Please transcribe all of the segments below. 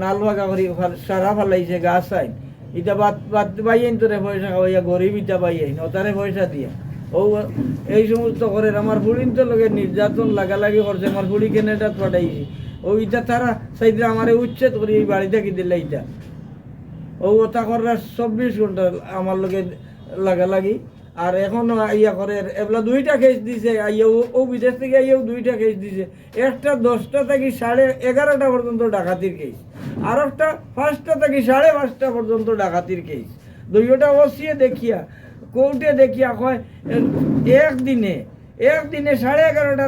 নাল ভাগা করি ফাল- সারা ফালাইছে, গাছ আইন। ইটা বাদ বাদ পাইয়েন তোরে পয়সা খাওয়াইয়া, গরিব ইটা পাইয়েন ওতারে পয়সা দিয়া। ও এই সমস্ত করে আমার ফুড়িন তো লগে নির্যাতন, লাগালাগি করছে, আমার ফুড়ি কেনেটা পাঠাইছি। ও ইটা তারা সেইদিন আমারে উচ্ছেদ করি, এই বাড়িতে কি দিলে ইটা। ও ওটা করার চব্বিশ ঘণ্টা আমার লগে লাগালাগি। আর এখন ইয়া করে, এবলা দুইটা কেস দিছে, আইয়া ও- ও বিদেশ থেকে আইয়াও দুইটা কেস দিছে। একটা দশটা থেকে সাড়ে এগারোটা পর্যন্ত ডাকাতির কেস আর একটা পাঁচটা থেকে সাড়ে পাঁচটা পর্যন্ত ডাকাতির কেস দুইটা ওসিয়ে দেখিয়া, কোর্টে দেখিয়া কয়, একদিনে একদিনে সাড়ে এগারোটা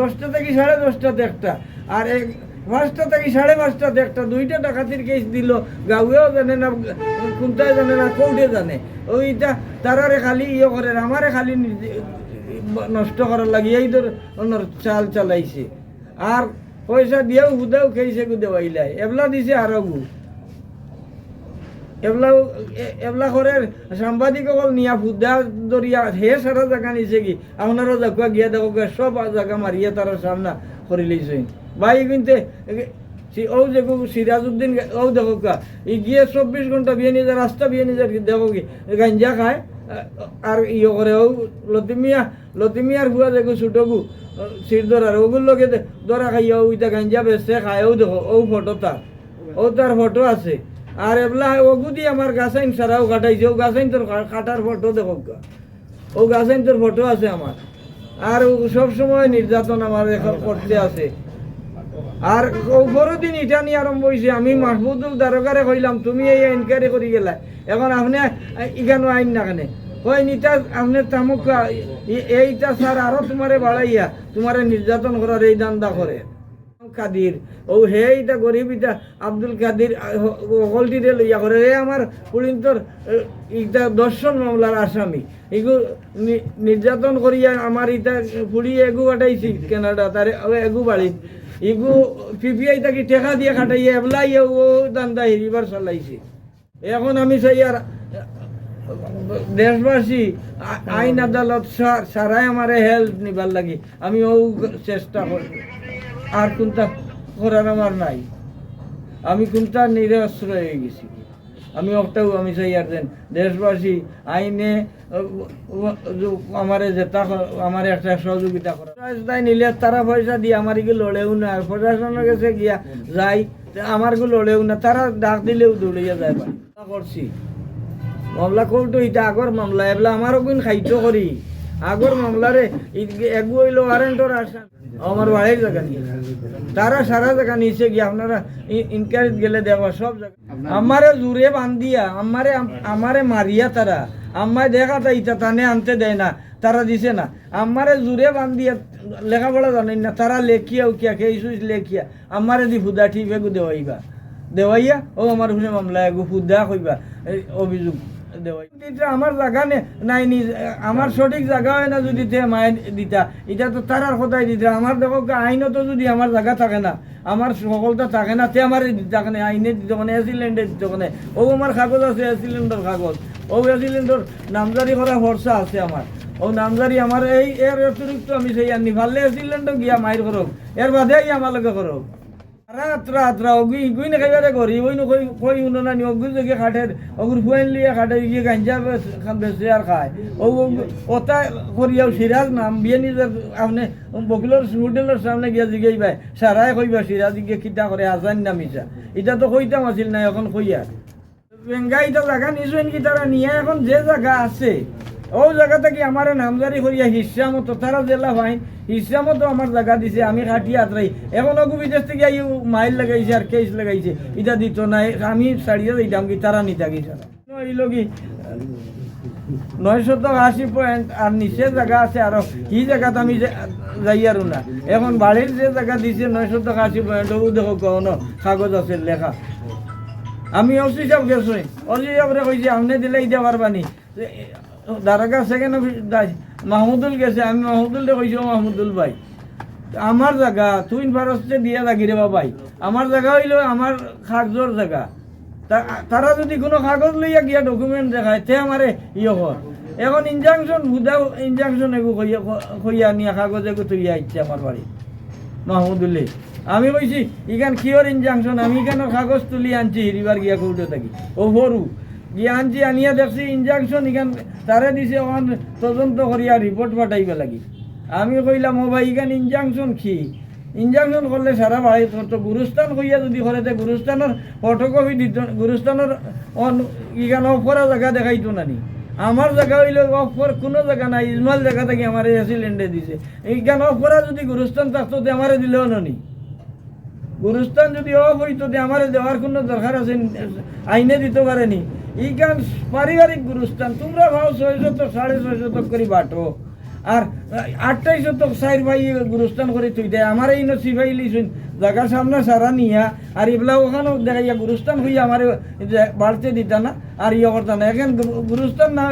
দশটা থেকে সাড়ে দশটাতে একটা আর এক, পাঁচটা থেকে সাড়ে পাঁচটাতে একটা দুইটা ডাকাতির কেস দিল গাঁয়েও জানে না কোনটায় জানে না, কোর্টে জানে। ওইটা তারারে খালি ইয়ে করে, আমারে খালি নষ্ট করার লাগে, এই ওনার চাল চালাইছে। আর পয়সা দিয়েও হুদাও খেয়েছে গু দেওয়াইলাই এবলা দিছে আরও গু এবলা এবলা করে সাংবাদিক সকল নিয়া ফুদা দরিয়া হে সারা জায়গা নিছে কি? আপনারও জায়গা গিয়া দেখো সব জায়গা মারিয়ে তারা সামনা করে লইছে ভাই কিন্তু ও দেখো সিরাজউদ্দিন ও দেখো ই গিয়ে চব্বিশ ঘণ্টা বিয়ে নিজে রাস্তা বিয়ে নিজে দেখো কি? গাঞ্জা খায়। আর ইয়ে করে ও লতিমিয়া লতিমিয়ার ভুয়া দেখো ছোটগু সির ধরার ওগুলো লোকে ধরা খাইয়া ওইটা গাঞ্জা বেসে ও দেখো, ও ফটো তার ও তার ফটো আছে। আর এবলা ওগুদি আমার গাছাইন সারাও কাটাইছে। ও গাছাইন তোর কাটার ফটো দেখো ও গাছাইন তোর ফটো আছে আমার আর সব সময় নির্যাতন আমার এখন করতে আছে। আর ও দিন ইটা নিয়ে আরম্ভ হয়েছে আমি মাহবুদুল দারোগারে কইলাম, তুমি এই এনকোয়ারি করে গেলা। এখন আপনি ইখানো আইন না কেন? কই নিতা, আপনি তামুক এইটা স্যার আরও তোমারে বাড়াইয়া, তোমারে নির্যাতন করার এই দান্দা করে। কাদির, ও হে ইটা গরিব ইটা আব্দুল কাদির অকলটিরে লইয়া করে। হে আমার পুলিন্তর ইটা দর্শন মামলার আসামি। এগু নির্যাতন করিয়া আমার ইটা পুড়ি এগু কাটাইছি কেনাডা, তারে এগু বাড়ি ইগু পিপিআই তাকে টেকা দিয়ে খাটাইয়া এবলাই ও দান্দা হেরিবার চালাইছে। এখন আমি চাই আর, দেশবাসী আইন আদালত সারাই আমারে হেল্প নিবার লাগে আমি ও চেষ্টা করি আর কোনটা করার আমার নাই। আমি কোনটা নিরস্ত্র হয়ে গেছি। আমি অক্টাও আমি চাই আর দেন। দেশবাসী আইনে আমার যেটা আমার একটা সহযোগিতা করা। নিলে তারা পয়সা দিয়ে আমার কি লড়েও না, আর প্রশাসনের কাছে গিয়া যাই আমার গু লড়েও না, তারা ডাক দিলেও দৌড়িয়া যায়। করছি। মামলা কোর্টো ইটা আগর মামলা, এবলা আমারও গুণ খাইতো করি। আগর মামলারে এগু হইল ওয়ারেন্টর আসা আমার বাড়ির জায়গা নিয়ে। তারা সারা জায়গা নিচে গিয়ে আপনারা ইনকারিত গেলে দেখবা সব জায়গা। আমারে জুড়ে বান্ধিয়া আমারে আমারে মারিয়া তারা। আমায় দেখা তা ইটা টানে আনতে দেয় না তারা দিছে না। আমারে জুড়ে বান্ধিয়া লেখাপড়া জানেন না তারা লেখিয়া উকিয়া কে সুইচ লেখিয়া আমারে দি ফুদা ঠিক দেওয়াইবা। দেওয়াইয়া ও আমার শুনে মামলা এগু ফুদা কইবা অভিযোগ। আমার জায়গা নাই আমার সঠিক জায়গা হয় না যদি তে মায়ের দিতা। এটা তো তারার কথাই দিতে। আমার দেখো আইনত যদি আমার জায়গা থাকে না আমার সকলটা থাকে না, তে আমার দিতে কেন আইনে দিতে মানে এসিলেন্ডে দিতে কেন ও আমার কাগজ আছে এসিলেন্ডার কাগজ। ও এসিলেন্ডার নামজারি করা ভরসা আছে আমার ও নামজারি আমার এই এর অতিরিক্ত আমি সেই আনি ফাললে এসিলেন্ডও গিয়া মাইর করক এর বাদে আমার লগে করক রাত রাত রা অগুই, গুই না খাইবারে করি ওই নো কই কই উনো না নি, অগুই জগে খাটের অগুর ফুয়েন লিয়ে খাটে গিয়ে গাঞ্জা খান আর খায়। ও ওটা করিয়াও নাম, বিয়ে নিজের আপনি বকিলোর হোটেলের সামনে গিয়া জিগাই ভাই সারাই কইবা সিরাজ গিয়ে কিতা করে আজান নামিছা এটা তো কইতাম আছিল না এখন কইয়া বেঙ্গাইটা জায়গা নিছেন কি তারা নিয়ে এখন যে জায়গা আছে। ও জায়গা থেকে আমার নামজারি করিয়া হিসা মতো জেলা ফাইন হিসা মতো আমার জায়গা দিছে, আমি খাটি আত্রাই এখন অগু বিদেশ থেকে আই মাইল লাগাইছে আর কেস লাগাইছে। এটা দিত না আমি ছাড়িয়ে দিতাম কি তারা নিতা গেছে হইল কি নয় শতক আশি পয়েন্ট আর নিচে জায়গা আছে আরও কি জায়গাত আমি যাই আর না। এখন বাড়ির যে জায়গা দিছে নয় শতক আশি পয়েন্ট ও দেখো কোন কাগজ আছে লেখা। আমি অসি সাহেব গেছো অসি সাহেবরে কইছি আমনে দিলে দিতে পারবানি দারাগা সেকেন্ড মাহমুদুল গেছে, আমি মাহমুদুলরে কইছি মাহমুদুল ভাই, আমার জায়গা, তুই ফারস্তে দিয়ে থাকি রে বাবাই। আমার জায়গা হইল আমার কাগজর জায়গা। তারা যদি কোনো কাগজ লইয়া গিয়া ডকুমেন্ট দেখায়, তে আমারে ইয়ে কর। এখন ইনজাংশন হুদা ইনজাংশন এগু কইয়া নিয়া কাগজ এগু তুইয়া ইচ্ছে আমার বাড়ি মাহমুদুল্লি আমি বলছি ইখান কিয়র ইনজাংশন আমি এখানে কাগজ তুলি আনছি হিরিবার গিয়া কৌটো থাকি? ও ভরু আনছি আনিয়া দেখছি ইনজাংশন ইখান তারে দিছে ওখান তদন্ত করিয়া রিপোর্ট পাঠাইবে লাগি। আমি কইলাম ও ভাই, ইখান ইনজাংশন কি? ইনজাংশন করলে সারা বাড়ি তো গুরুস্থান কইয়া যদি করে তে গুরুস্থানের ফটোকপি দিত গুরুস্থানের অন ইখান অফ করা জায়গা দেখাইতো নানি। আমার জায়গা হইলে অফ কর কোনো জায়গা নাই ইজমাল জায়গা থেকে আমার সিলিন্ডে দিছে। এইখান অফ করা যদি গুরুস্থান থাকতো, তে আমারে দিলেও ননি। গুরুস্থান যদি অফ হইতো তে আমারে দেওয়ার কোনো দরকার আছে, আইনে দিতে পারেনি এইখান পারিবারিক গুরুস্থান। তোমরা ভাও ছয় শতক সাড়ে ছয় শতক করে বাটো। আর, আটটাই শতক চার ভাই গুরুস্থান করে তুই দেয় আমার এই সিপাই লিছুন জায়গার সামনে সারা নিয়া। আর এগুলা ওখানে দেখাইয়া গুরুস্থান হইয়া আমার বাড়তে দিতা না। আর ইয়ে করতা না। এখন গুরুস্থান না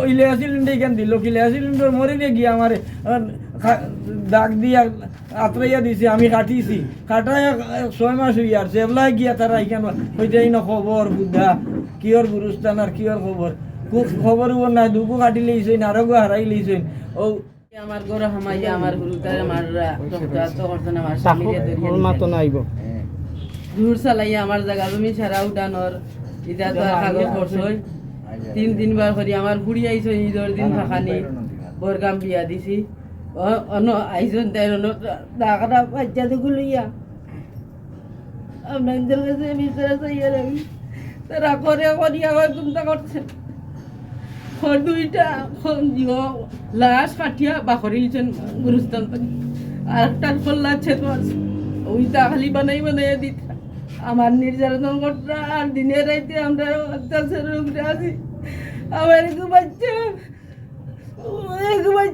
ওই লেয়া সিলিন্ডার এখান দিল। কি লেয়া সিলিন্ডার মরিলে গিয়া আমার দাগ দিয়া আত্রাইয়া দিছে আমি কাটিছি। কাটাইয়া ছয় মাস হইয়া আর সেবলাই গিয়া তারা এখানে হইতেই না খবর বুদ্ধা। কিয়র গুরুস্থান আর কিয়র খবর খুব খবর নাই দুগু কাটি লইছেন আরও গো হারাই লইছেন। ও আমার গরু হামাইয়া আমার গুরুতারে আমার রক্তাক্ত করতেন আমার স্বামীকে ধরিয়ে নাইব। দূর চালাইয়া আমার জায়গা জমি ছাড়া উঠানোর ইটা তো কাগজ করছই তিন দিনবার করি আমার বুড়ি আইছো ঈদের দিন থাকানি বরগাম বিয়া দিছি। অন আইসন তাই দাগটা বাচ্চা দুগু লইয়া আপনাদের কাছে বিচারে চাইয়া রাখি তারা করে করিয়া হয় কোনটা করছে খর দুইটা লাশ কাঠিয়া বাখরি লিছেন গুরুস্থান থেকে আর একটা খোল্লা তো আছে ওইটা খালি বানাই বানাই দিত আমার নির্যাতন করতে আর দিনে আমরা অত্যাচারের উপরে আমার এক বাচ্চা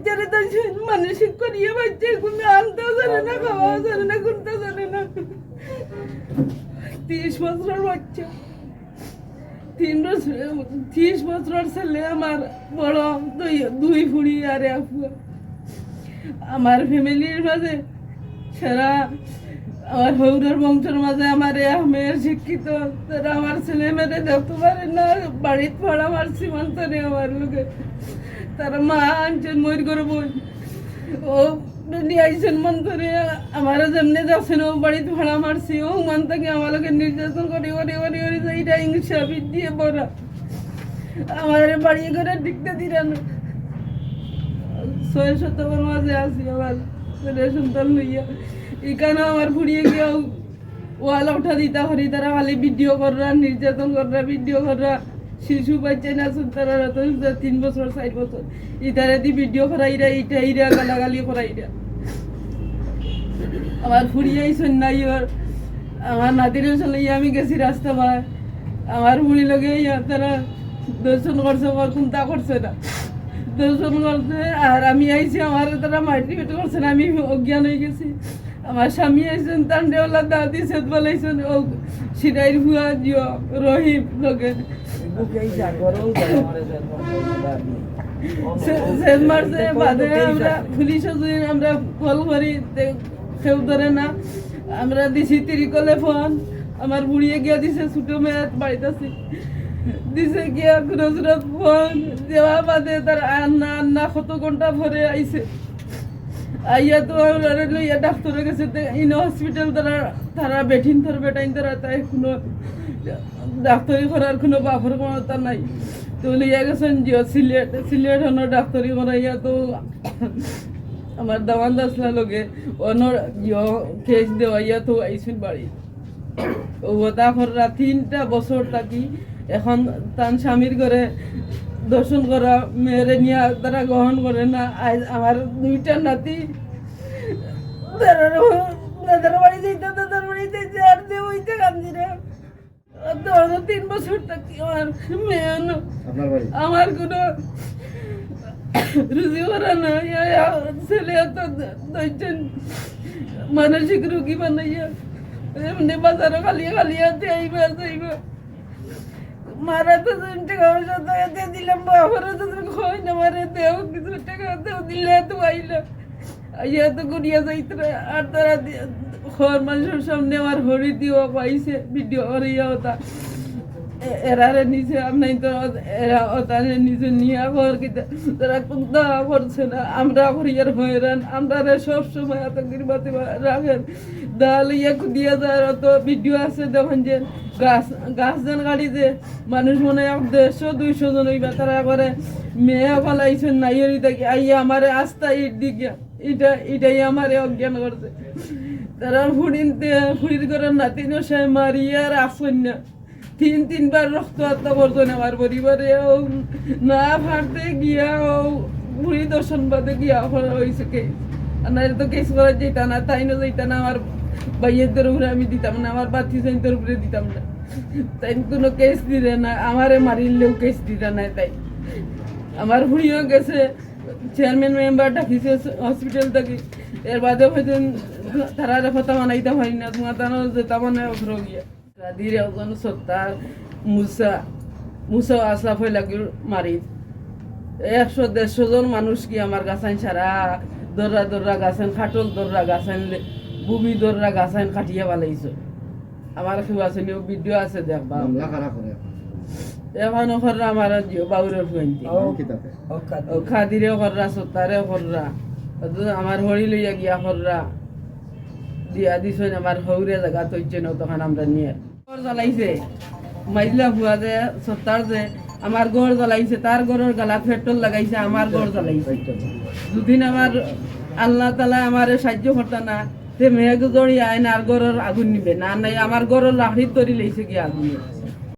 বাচ্চারে তো মানসিক করিয়ে বাচ্চা কোনো আনতেও জানে না খাওয়াও জানে না কোনটা জানে না। তিরিশ বছরের বাচ্চা। তিন ত্রিশ বছর ছেলে আমার বড়, দুই দুই ফুড়ি আর এক আমার ফ্যামিলির মাঝে সারা আমার হৌরের বংশের মাঝে আমার এক মেয়ের শিক্ষিত, তারা আমার ছেলে মেয়ে দেখতে পারে না বাড়িতে পড়া আমার সীমান্ত নেই আমার লোকে তারা মা আনছেন, ময়ূর করে বই ও নিয়ে আইসেন মন করে আমার যেমনি যাচ্ছেন ও বাড়িতে ভাড়া মারছি। ও মন থেকে আমাকে নির্যাতন করে করে করে করে এইটা ইংলিশা দিয়ে পড়া আমার বাড়ি করে টিকতে দিলেন ছয় শতকের মাঝে আছি আমার ছেলে সন্তান লইয়া। এখানে আমার ফুরিয়ে গিয়ে ওয়াল উঠা দিতা হরি, তারা খালি ভিডিও কররা, নির্যাতন কররা, ভিডিও কররা। শিশু বাচ্চা না তারা তিন বছর, চার বছর। ইতারে দি ভিডিও করাইরা, ইটা ইরা, গালাগালি করাইরা। আমার ফুরিয়ে আইসন নাই ওর আমার নাতির চলে আমি গেছি রাস্তা পায় আমার বুড়ি লগে তারা দর্শন করছে আমার কোনটা করছে না? দর্শন করছে আর আমি আইছি আমার তারা মাটি পেটে করছে না, আমি অজ্ঞান হয়ে গেছি। আমার স্বামী আইসেন তান্ডেওয়ালা দাদি সেত বলাইছেন ও সিরাইর হুয়া জিও রহিম লগে সেত মারছে বাদে আমরা পুলিশ আমরা কল করি কেউ ধরে না। আমরা দিছি তিরিকলে ফোন আমার বুড়িয়ে গিয়া দিছে ছোটো মেয়ে বাড়িতে আছে দিছে গিয়া নজরত ফোন দেওয়া বাদে তার আন্না আন্না কত ঘণ্টা ভরে আইছে। আইয়া তো আমরা লইয়া ডাক্তারের কাছে ইন হসপিটাল তারা তারা বেঠিন তার বেটাইন তারা তাই কোনো ডাক্তারি করার কোনো বাফর ক্ষমতা নাই। তো লইয়া গেছেন জিও সিলেট। সিলেট হনো ডাক্তারি করাইয়া তো আমার দামান দাসলা লগে অনর জিও কেস দেওয়াইয়া তো আইসুন বাড়ি। ও তা করা তিনটা বছর থাকি এখন তার স্বামীর ঘরে দর্শন করা মেয়েরে নিয়ে তারা গ্রহণ করে না। আজ আমার দুইটা নাতি। তাদের বাড়ি যাইতে তাদের বাড়ি যাইতে আর যে ওইতে কান্দি রে। তিন বছর থাকি আমার মেয়ে। আমার কোনো রুজি করা নাই ছেলে তো দুইজন মানসিক রুগী বানাইয়া এমনি বাজারে খালিয়া খালিয়া দেইবা যাইবা। মারা তো তুমি টাকা পয়সা তো এতে দিলাম বাবারা তো তুমি খোঁজ না মারে দেও কিছু টাকা দেও দিলে তো আইলা আইয়া তো গুড়িয়া যাইতে আর তারা ঘর মানুষের সামনে আমার হরি দিও পাইছে ভিডিও করিয়া ওটা এরারে নিচে আপনি তো এরা ওতারে নিচে নিয়ে ঘর কিতা তারা কুদা করছে না আমরা হরিয়ার হয়রান আমরা সব সময় আতঙ্কির বাতি রাখেন দাল ইয়ে দিয়ে যায় অত ভিডিও আছে দেখেন যে গাছ গাছ যেন গাড়িতে মানুষ মনে হয় দেড়শো, দুইশো জন হইবা, তারা করে মেয়ে ফলাইছেন নাই হরি থাকি আইয়া আমারে আস্থা ইট দিকে এটা এটাই আমারে অজ্ঞান করছে। তারা ফুড়িনতে ফুড়ির করে নাতিনো সে মারিয়ার আসন না। তিন, তিনবার রক্তহত্যা করছেন আমার পরিবারে না ফাটতে গিয়া ও বুড়ি দর্শন বাদে গিয়া হয়েছে কে। আর তো কেস করা যেটা না, তাই না যেটা না, আমার ভাইয়ের উপরে আমি দিতাম না, আমার বাতি সাইনদের উপরে দিতাম না। তাই কোনো কেস দিলে না, আমারে মারিলেও কেস দিতে না তাই। আমার ভুড়িও গেছে চেয়ারম্যান মেম্বার ডাকিছে হসপিটাল থেকে। এর বাদে হয়তো তারা কথা বানাইতে পারি না, তোমার তারা যেটা মানে অগ্র গিয়া। রাধির একজন সত্তার মুসা মুসা আশরাফ হয়ে লাগি মারি। একশো দেড়শো জন মানুষ কি আমার গাছাইন সারা, দর্রা দর্রা গাছেন খাটল দর্রা গাছেন বুবি দর্রা গাছেন কাটিয়ে পালাইছো আমার কেউ আছে নিও ভিডিও আছে দেখবা মামলা কারা করে এখন? ওখররা আমার বাউরের ফুয়েন্তি খাদিরে সত্তারে আমার হরি লইয়া গিয়া কররা দিয়া দিছেন আমার হৌরে জায়গা তৈছে ন তখন আমরা নিয়ে। ঘর জ্বালাইছে। মাইলা ভুয়া যে সত্তার যে আমার ঘর জ্বালাইছে তার ঘরের গালা পেট্রোল লাগাইছে আমার ঘর জ্বালাইছে। দুদিন আমার আল্লাহ তালা আমার সাহায্য করতা না তে মেঘ জড়ি আইন আর ঘরের আগুন নিবে। না নাই আমার ঘরের লাহড়ি তরি লেগেছে কি আগুন?